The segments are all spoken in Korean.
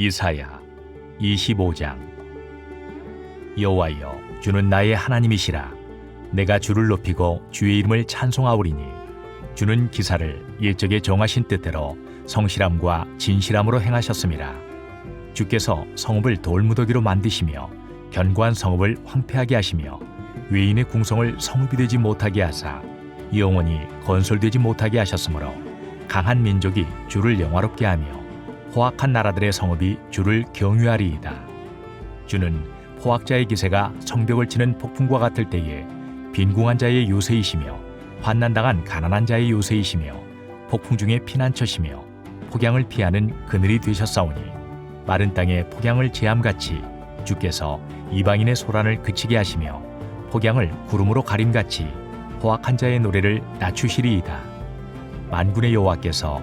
이사야 25장. 여호와여 주는 나의 하나님이시라. 내가 주를 높이고 주의 이름을 찬송하오리니 주는 기사를 옛적에 정하신 뜻대로 성실함과 진실함으로 행하셨음이라. 주께서 성읍을 돌무더기로 만드시며 견고한 성읍을 황폐하게 하시며 외인의 궁성을 성읍이 되지 못하게 하사 영원히 건설되지 못하게 하셨으므로 강한 민족이 주를 영화롭게 하며 포악한 나라들의 성읍이 주를 경유하리이다. 주는 포악자의 기세가 성벽을 치는 폭풍과 같을 때에 빈궁한 자의 요새이시며 환난당한 가난한 자의 요새이시며 폭풍 중에 피난처시며 폭양을 피하는 그늘이 되셨사오니 마른 땅에 폭양을 제함같이 주께서 이방인의 소란을 그치게 하시며 폭양을 구름으로 가림같이 포악한 자의 노래를 낮추시리이다. 만군의 여호와께서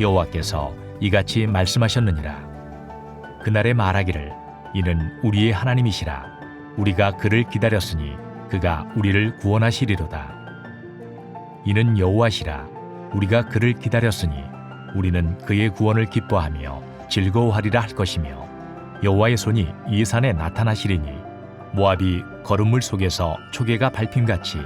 여호와께서 이같이 말씀하셨느니라. 그날에 말하기를 이는 우리의 하나님이시라. 우리가 그를 기다렸으니 그가 우리를 구원하시리로다. 이는 여호와시라. 우리가 그를 기다렸으니 우리는 그의 구원을 기뻐하며 즐거워하리라 할 것이며 여호와의 손이 이 산에 나타나시리니 모압이 거름물 속에서 초계가 밟힘같이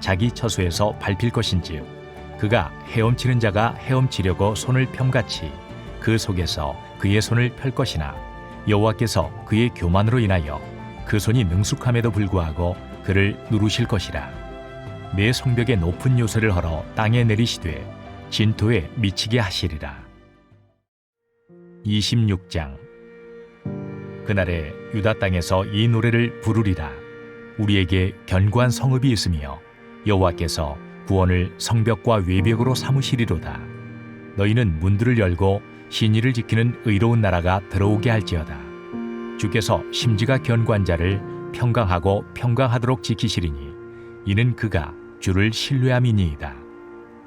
자기 처소에서 밟힐 것인즉 그가 헤엄치는 자가 헤엄치려고 손을 펴같이 그 속에서 그의 손을 펼 것이나 여호와께서 그의 교만으로 인하여 그 손이 능숙함에도 불구하고 그를 누르실 것이라. 내 성벽의 높은 요새를 헐어 땅에 내리시되 진토에 미치게 하시리라. 26장. 그날에 유다 땅에서 이 노래를 부르리라. 우리에게 견고한 성읍이 있으며 여호와께서 구원을 성벽과 외벽으로 삼으시리로다. 너희는 문들을 열고 신의를 지키는 의로운 나라가 들어오게 할지어다. 주께서 심지가 견고한 자를 평강하고 평강하도록 지키시리니 이는 그가 주를 신뢰함이니이다.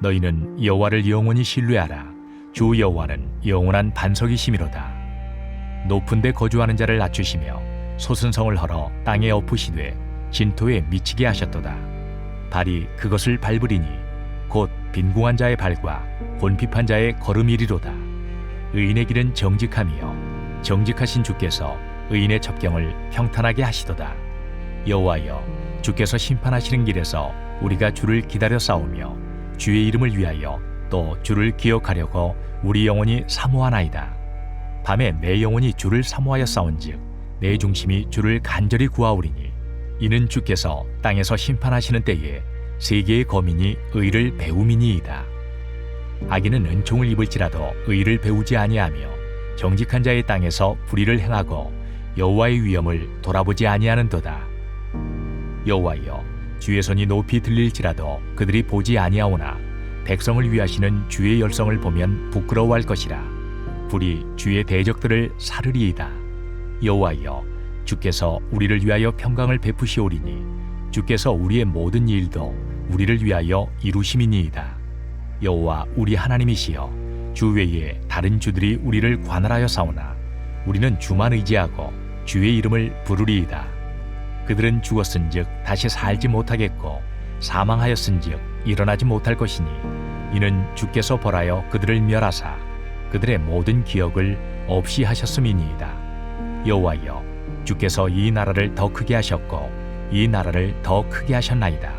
너희는 여호와를 영원히 신뢰하라. 주 여호와는 영원한 반석이시미로다. 높은 데 거주하는 자를 낮추시며 소순성을 헐어 땅에 엎으시되 진토에 미치게 하셨도다 발이 그것을 밟으리니 곧 빈궁한 자의 발과 곤핍한 자의 걸음이리로다. 의인의 길은 정직함이요. 정직하신 주께서 의인의 첩경을 평탄하게 하시도다. 여호와여 주께서 심판하시는 길에서 우리가 주를 기다려 싸우며 주의 이름을 위하여 또 주를 기억하려고 우리 영혼이 사모하나이다. 밤에 내 영혼이 주를 사모하여 싸운즉 내 중심이 주를 간절히 구하오리니 이는 주께서 땅에서 심판하시는 때에 세계의 거민이 의를 배움이니이다. 악인은 은총을 입을지라도 의를 배우지 아니하며 정직한 자의 땅에서 불의를 행하고 여호와의 위엄을 돌아보지 아니하는도다. 여호와여 주의 손이 높이 들릴지라도 그들이 보지 아니하오나 백성을 위하시는 주의 열성을 보면 부끄러워할 것이라. 불이 주의 대적들을 사르리이다. 여호와여 주께서 우리를 위하여 평강을 베푸시오리니 주께서 우리의 모든 일도 우리를 위하여 이루심이니이다. 여호와 우리 하나님이시여 주 외에 다른 주들이 우리를 관할하여 사오나 우리는 주만 의지하고 주의 이름을 부르리이다. 그들은 죽었은즉 다시 살지 못하겠고 사망하였은즉 일어나지 못할 것이니 이는 주께서 벌하여 그들을 멸하사 그들의 모든 기억을 없이 하셨음이니이다. 여호와여 주께서 이 나라를 더 크게 하셨고 이 나라를 더 크게 하셨나이다.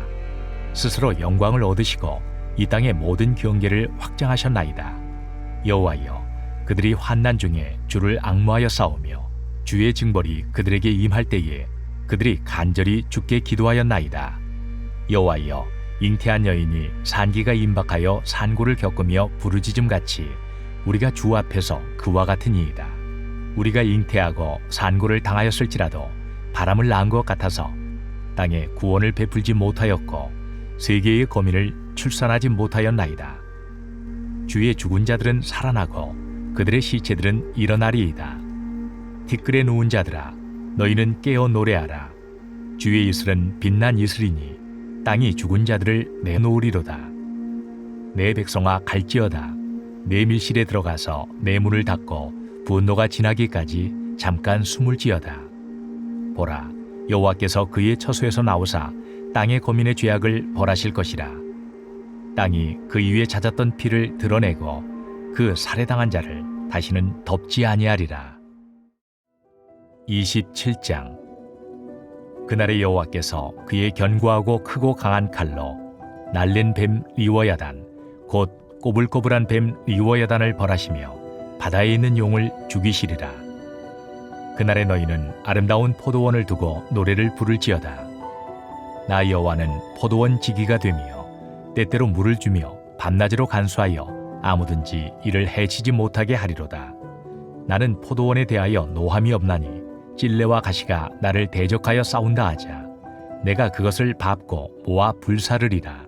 스스로 영광을 얻으시고 이 땅의 모든 경계를 확장하셨나이다. 여호와여 그들이 환난 중에 주를 악무하여 싸우며 주의 징벌이 그들에게 임할 때에 그들이 간절히 주께 기도하였나이다. 여호와여 잉태한 여인이 산기가 임박하여 산고를 겪으며 부르짖음 같이 우리가 주 앞에서 그와 같으니이다. 우리가 잉태하고 산고를 당하였을지라도 바람을 낳은 것 같아서 땅에 구원을 베풀지 못하였고 세계의 거민을 출산하지 못하였나이다. 주의 죽은 자들은 살아나고 그들의 시체들은 일어나리이다. 티끌에 누운 자들아 너희는 깨어 노래하라 주의 이슬은 빛난 이슬이니 땅이 죽은 자들을 내놓으리로다 내 백성아 갈지어다 내 밀실에 들어가서 내 문을 닫고 분노가 지나기까지 잠깐 숨을 지어다. 보라 여호와께서 그의 처소에서 나오사 땅의 거민의 죄악을 벌하실 것이라. 땅이 그 위에 잦았던 피를 드러내고 그 살해당한 자를 다시는 덮지 아니하리라. 27장. 그날의 여호와께서 그의 견고하고 크고 강한 칼로 날랜 뱀 리워야단 곧 꼬불꼬불한 뱀 리워야단을 벌하시며 바다에 있는 용을 죽이시리라. 그날에 너희는 아름다운 포도원을 두고 노래를 부를지어다. 나 여호와는 포도원 지기가 되며 때때로 물을 주며 밤낮으로 간수하여 아무든지 이를 해치지 못하게 하리로다. 나는 포도원에 대하여 노함이 없나니 찔레와 가시가 나를 대적하여 싸운다 하자. 내가 그것을 밟고 모아 불사르리라.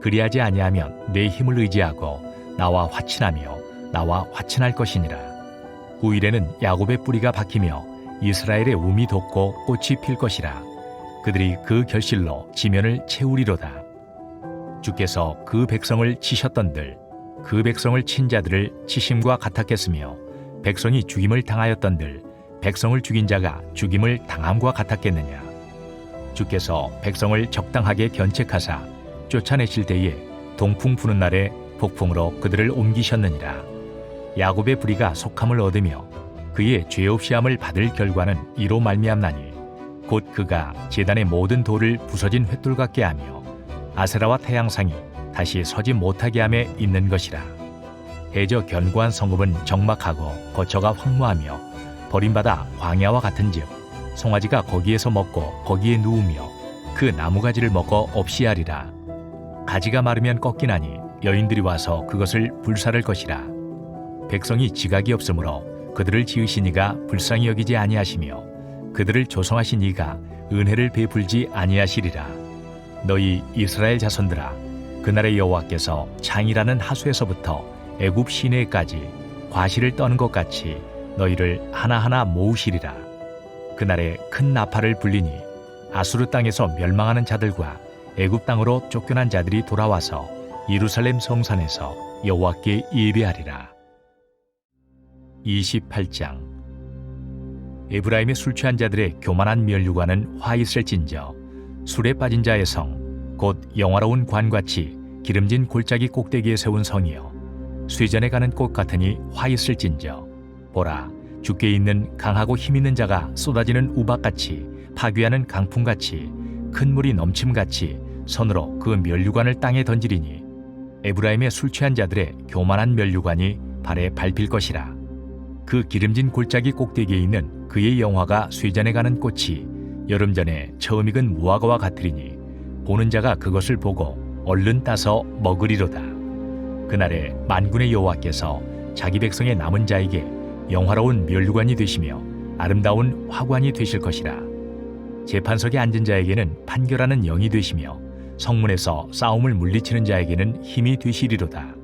그리하지 아니하면 내 힘을 의지하고 나와 화친하며 나와 화친할 것이니라. 후일에는 야곱의 뿌리가 박히며 이스라엘의 움이 돋고 꽃이 필 것이라. 그들이 그 결실로 지면을 채우리로다. 주께서 그 백성을 치셨던들 그 백성을 친 자들을 치심과 같았겠으며 백성이 죽임을 당하였던들 백성을 죽인 자가 죽임을 당함과 같았겠느냐? 주께서 백성을 적당하게 견책하사 쫓아내실 때에 동풍 부는 날에 폭풍으로 그들을 옮기셨느니라 야곱의 부리가 속함을 얻으며 그의 죄 없이 함을 받을 결과는 이로 말미암나니 곧 그가 제단의 모든 돌을 부서진 횃돌 같게 하며 아세라와 태양상이 다시 서지 못하게 함에 있는 것이라. 해저 견고한 성읍은 적막하고 거처가 황무하며 버림받아 광야와 같은즉 송아지가 거기에서 먹고 거기에 누우며 그 나무 가지를 먹어 없이 하리라. 가지가 마르면 꺾이나니 여인들이 와서 그것을 불사를 것이라 백성이 지각이 없으므로 그들을 지으신 이가 불쌍히 여기지 아니하시며 그들을 조성하신 이가 은혜를 베풀지 아니하시리라. 너희 이스라엘 자손들아 그날의 여호와께서 창이라는 하수에서부터 애굽 시내까지 과실을 떠는 것 같이 너희를 하나하나 모으시리라. 그날에 큰 나팔을 불리니 아수르 땅에서 멸망하는 자들과 애굽 땅으로 쫓겨난 자들이 돌아와서 예루살렘 성산에서 여호와께 예배하리라 28장. 에브라임의 술 취한 자들의 교만한 멸류관은 화 있을진저 술에 빠진 자의 성 곧 영화로운 관같이 기름진 골짜기 꼭대기에 세운 성이여 쇠전에 가는 꽃 같으니 화 있을진저 보라 주께 있는 강하고 힘 있는 자가 쏟아지는 우박같이 파괴하는 강풍같이 큰 물이 넘침같이 손으로 그 멸류관을 땅에 던지리니 에브라임의 술 취한 자들의 교만한 멸류관이 발에 밟힐 것이라 그 기름진 골짜기 꼭대기에 있는 그의 영화가 쇠전에 가는 꽃이 여름 전에 처음 익은 무화과와 같으리니 보는 자가 그것을 보고 얼른 따서 먹으리로다. 그날에 만군의 여호와께서 자기 백성의 남은 자에게 영화로운 멸류관이 되시며 아름다운 화관이 되실 것이라. 재판석에 앉은 자에게는 판결하는 영이 되시며 성문에서 싸움을 물리치는 자에게는 힘이 되시리로다.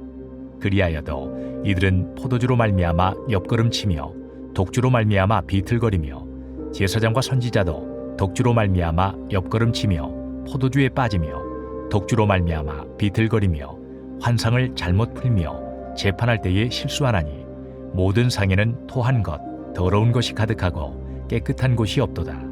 그리하여도 이들은 포도주로 말미암아 옆걸음치며 독주로 말미암아 비틀거리며 제사장과 선지자도 독주로 말미암아 옆걸음치며 포도주에 빠지며 독주로 말미암아 비틀거리며 환상을 잘못 풀며 재판할 때에 실수하나니 모든 상에는 토한 것 더러운 것이 가득하고 깨끗한 곳이 없도다.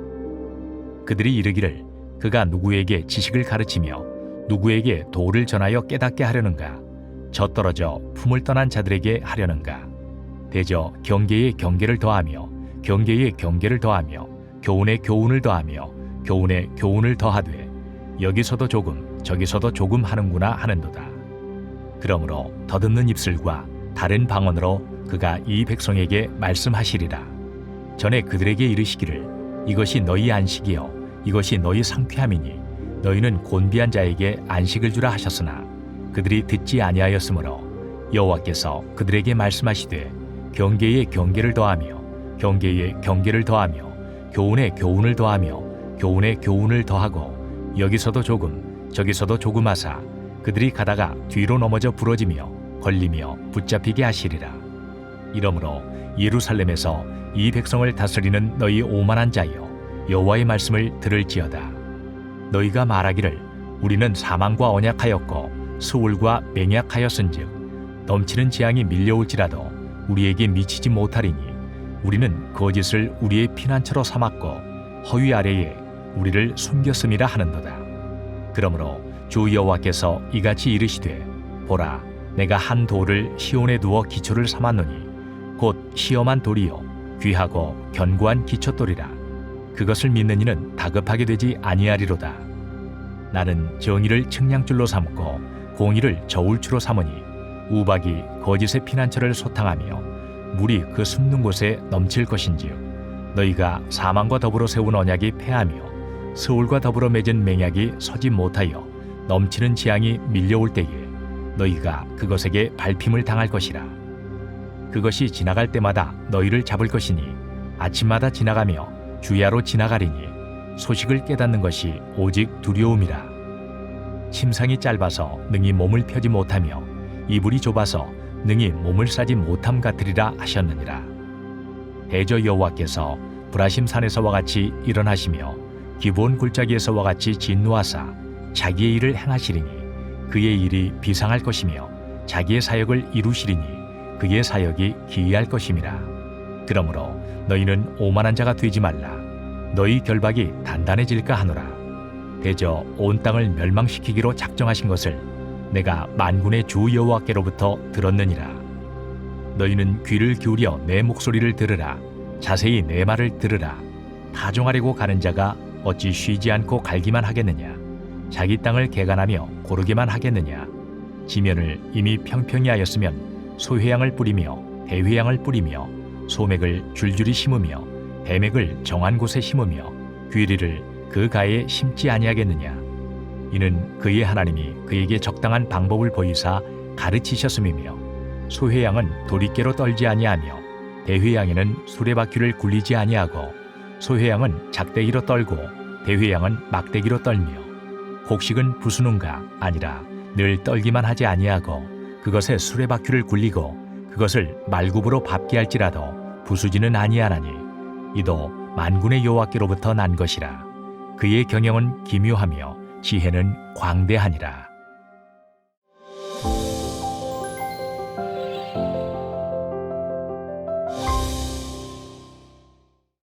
그들이 이르기를 그가 누구에게 지식을 가르치며 누구에게 도를 전하여 깨닫게 하려는가 젖떨어져 품을 떠난 자들에게 하려는가? 대저 경계에 경계를 더하며 경계에 경계를 더하며 교훈에 교훈을 더하며 교훈에 교훈을 더하되 여기서도 조금 저기서도 조금 하는구나 하는도다. 그러므로 더듬는 입술과 다른 방언으로 그가 이 백성에게 말씀하시리라. 전에 그들에게 이르시기를 이것이 너희 안식이요 이것이 너희 상쾌함이니 너희는 곤비한 자에게 안식을 주라 하셨으나 그들이 듣지 아니하였으므로 여호와께서 그들에게 말씀하시되 경계에 경계를 더하며 경계에 경계를 더하며 교훈에 교훈을 더하며 교훈에 교훈을 더하고 여기서도 조금 저기서도 조금 하사 그들이 가다가 뒤로 넘어져 부러지며 걸리며 붙잡히게 하시리라. 이러므로 예루살렘에서 이 백성을 다스리는 너희 오만한 자여 여호와의 말씀을 들을지어다. 너희가 말하기를 우리는 사망과 언약하였고 수울과 맹약하였은즉 넘치는 재앙이 밀려올지라도 우리에게 미치지 못하리니 우리는 거짓을 우리의 피난처로 삼았고 허위 아래에 우리를 숨겼음이라 하는도다. 그러므로 주 여호와께서 이같이 이르시되 보라 내가 한 돌을 시온에 두어 기초를 삼았노니 곧 시험한 돌이요 귀하고 견고한 기초돌이라. 그것을 믿는 이는 다급하게 되지 아니하리로다. 나는 정의를 측량줄로 삼고 공의를 저울추로 삼으니 우박이 거짓의 피난처를 소탕하며 물이 그 숨는 곳에 넘칠 것인지요. 너희가 사망과 더불어 세운 언약이 패하며 서울과 더불어 맺은 맹약이 서지 못하여 넘치는 재앙이 밀려올 때에 너희가 그것에게 밟힘을 당할 것이라. 그것이 지나갈 때마다 너희를 잡을 것이니 아침마다 지나가며 주야로 지나가리니 소식을 깨닫는 것이 오직 두려움이라 침상이 짧아서 능히 몸을 펴지 못하며 이불이 좁아서 능히 몸을 싸지 못함 같으리라 하셨느니라. 대저 여호와께서 브라심 산에서와 같이 일어나시며 기본 골짜기에서와 같이 진노하사 자기의 일을 행하시리니 그의 일이 비상할 것이며 자기의 사역을 이루시리니 그의 사역이 기이할 것임이라. 그러므로 너희는 오만한 자가 되지 말라. 너희 결박이 단단해질까 하노라 대저 온 땅을 멸망시키기로 작정하신 것을 내가 만군의 주 여호와께로부터 들었느니라. 너희는 귀를 기울여 내 목소리를 들으라. 자세히 내 말을 들으라. 타종하려고 가는 자가 어찌 쉬지 않고 갈기만 하겠느냐? 자기 땅을 개간하며 고르기만 하겠느냐? 지면을 이미 평평히 하였으면 소회양을 뿌리며 대회양을 뿌리며 소맥을 줄줄이 심으며 대맥을 정한 곳에 심으며 귀리를 그 가에 심지 아니하겠느냐? 이는 그의 하나님이 그에게 적당한 방법을 보이사 가르치셨음이며 소회양은 도리깨로 떨지 아니하며 대회양에는 수레바퀴를 굴리지 아니하고 소회양은 작대기로 떨고 대회양은 막대기로 떨며 곡식은 부수는가 아니라 늘 떨기만 하지 아니하고 그것에 수레바퀴를 굴리고 그것을 말굽으로 밟게 할지라도 부수지는 아니하나니 이도 만군의 여호와께로부터 난 것이라 그의 경영은 기묘하며 지혜는 광대하니라